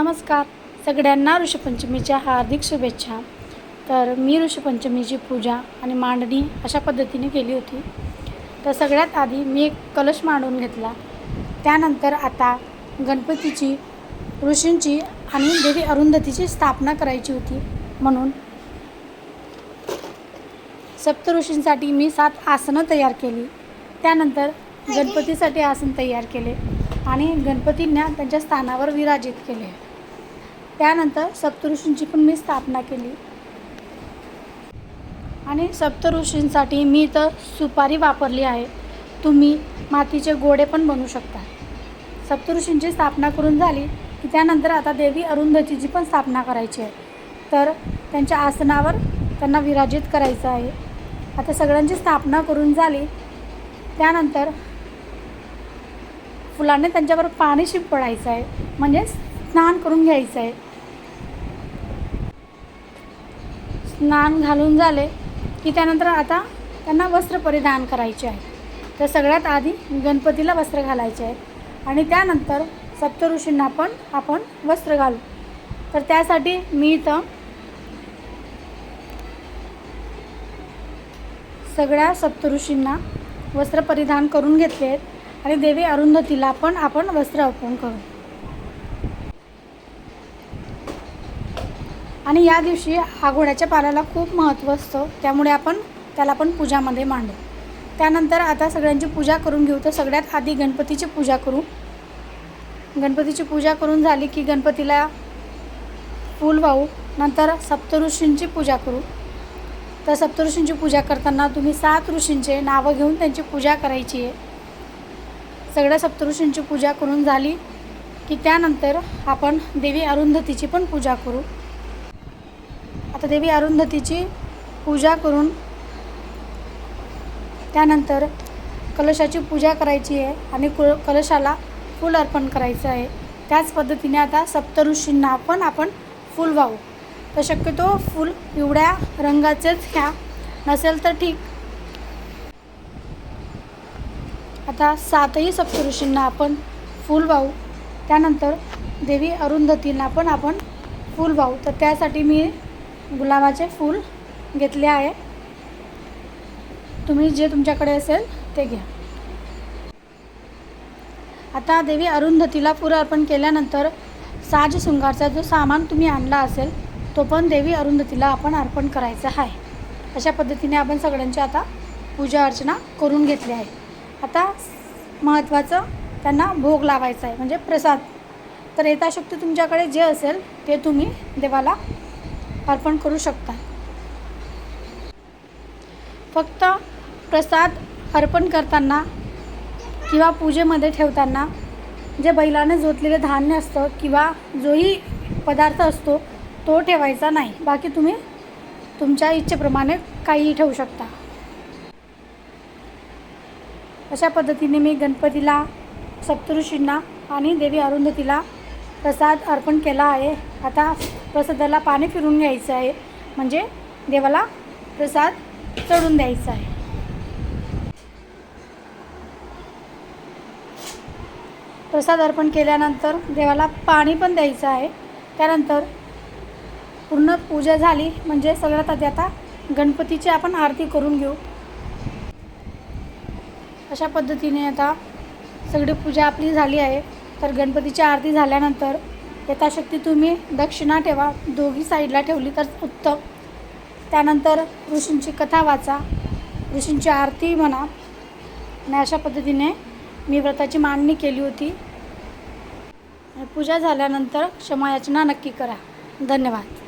नमस्कार. सगळ्यांना ऋषपंचमीच्या हार्दिक शुभेच्छा. तर मी ऋषपंचमीची पूजा आणि मांडणी अशा पद्धतीने केली होती. तर सगळ्यात आधी मी एक कलश मांडून घेतला. त्यानंतर आता गणपतीची ऋषींची आणि देवी अरुंधतीची स्थापना करायची होती म्हणून सप्तऋषींसाठी मी सात आसनं तयार केली. त्यानंतर गणपतीसाठी आसन तयार केले आणि गणपतींना त्यांच्या स्थानावर विराजित केले. त्यानंतर सप्तऋषींची पण मी स्थापना केली. आणि सप्तऋषींसाठी मी इथं सुपारी वापरली आहे. तुम्ही मातीचे गोडे पण बनवू शकता. सप्तऋषींची स्थापना करून झाली की त्यानंतर आता देवी अरुंधतीची पण स्थापना करायची आहे. तर त्यांच्या आसनावर त्यांना विराजित करायचं आहे. आता सगळ्यांची स्थापना करून झाली. त्यानंतर फुलाने त्यांच्यावर पाणी शिंपडायचं आहे. म्हणजे स्नान करून घ्यायचं आहे. स्नान घालून झाले की त्यानंतर आता त्यांना वस्त्र परिधान करायचे आहे. तर सगळ्यात आधी गणपतीला वस्त्र घालायचे आहे आणि त्यानंतर सप्तऋषींना पण आपण वस्त्र घालू. तर त्यासाठी मी इथं सगळ्या सप्तऋषींना वस्त्र परिधान करून घेतले आहेत आणि देवी अरुंधतीला पण आपण वस्त्र अर्पण करू. आणि या दिवशी आघोड्याच्या पाल्याला खूप महत्त्व असतं. त्यामुळे आपण त्याला पण पूजामध्ये मांडू. त्यानंतर आता सगळ्यांची पूजा करून घेऊ. तर सगळ्यात आधी गणपतीची पूजा करू. गणपतीची पूजा करून झाली की गणपतीला फूल वाहू. नंतर सप्तऋषींची पूजा करू. तर सप्तऋषींची पूजा करताना तुम्ही सात ऋषींचे नावं घेऊन त्यांची पूजा करायची आहे. सगळ्या सप्तऋषींची पूजा करून झाली की त्यानंतर आपण देवी अरुंधतीची पण पूजा करू. आता देवी अरुंधतीची पूजा करून त्यानंतर कलशाची पूजा करायची आहे आणि कु कलशाला फूल अर्पण करायचं आहे. त्याच पद्धतीने आता सप्तऋषींना पण आपण फूल वाहू. तर शक्यतो फूल पिवळ्या रंगाचेच घ्या. नसेल तर ठीक. आता सातही सप्तऋषींना आपण फूल वाहू. त्यानंतर देवी अरुंधतींना पण आपण फूल वाहू. तर त्यासाठी मी गुलाबाचे फूल घेतले आहे. तुम्ही जे तुमच्याकडे असेल ते घ्या. आता देवी अरुंधतीला पूर अर्पण केल्यानंतर साज शृंगारचा जो सामान तुम्ही आणला असेल तो पण देवी अरुंधतीला आपण अर्पण करायचा आहे. अशा पद्धतीने आपण सगळ्यांची आता पूजा अर्चना करून घेतली आहे. आता महत्त्वाचं त्यांना भोग लावायचा आहे म्हणजे प्रसाद. तर यथाशक्ती तुमच्याकडे जे असेल ते तुम्ही देवाला अर्पण करू शकता. फक्त प्रसाद अर्पण करताना किंवा पूजेमध्ये ठेवताना जे बैलाने जोतलेले धान्य असतं किंवा जोही पदार्थ असतो तो ठेवायचा नाही. बाकी तुम्ही तुमच्या इच्छेप्रमाणे काहीही ठेवू शकता. अशा पद्धतीने मी गणपतीला सप्तऋषींना आणि देवी अरुंधतीला प्रसाद अर्पण केला आहे. आता प्रसादाला पाणी फिरून घ्यायचं आहे. म्हणजे देवाला प्रसाद चढून द्यायचा आहे. प्रसाद अर्पण केल्यानंतर देवाला पाणी पण द्यायचं आहे. त्यानंतर पूर्ण पूजा झाली. म्हणजे सगळ्यात आधी आता गणपतीची आपण आरती करून घेऊ. अशा पद्धतीने आता सगळी पूजा आपली झाली आहे. तर गणपतीची आरती झाल्यानंतर यथाशक्ती तुम्ही दक्षिणा ठेवा. दोघी साईडला ठेवली तर उत्तम. त्यानंतर ऋषींची कथा वाचा. ऋषींची आरती म्हणा. आणि अशा पद्धतीने मी व्रताची मांडणी केली होती. पूजा झाल्यानंतर क्षमायाचना नक्की करा. धन्यवाद.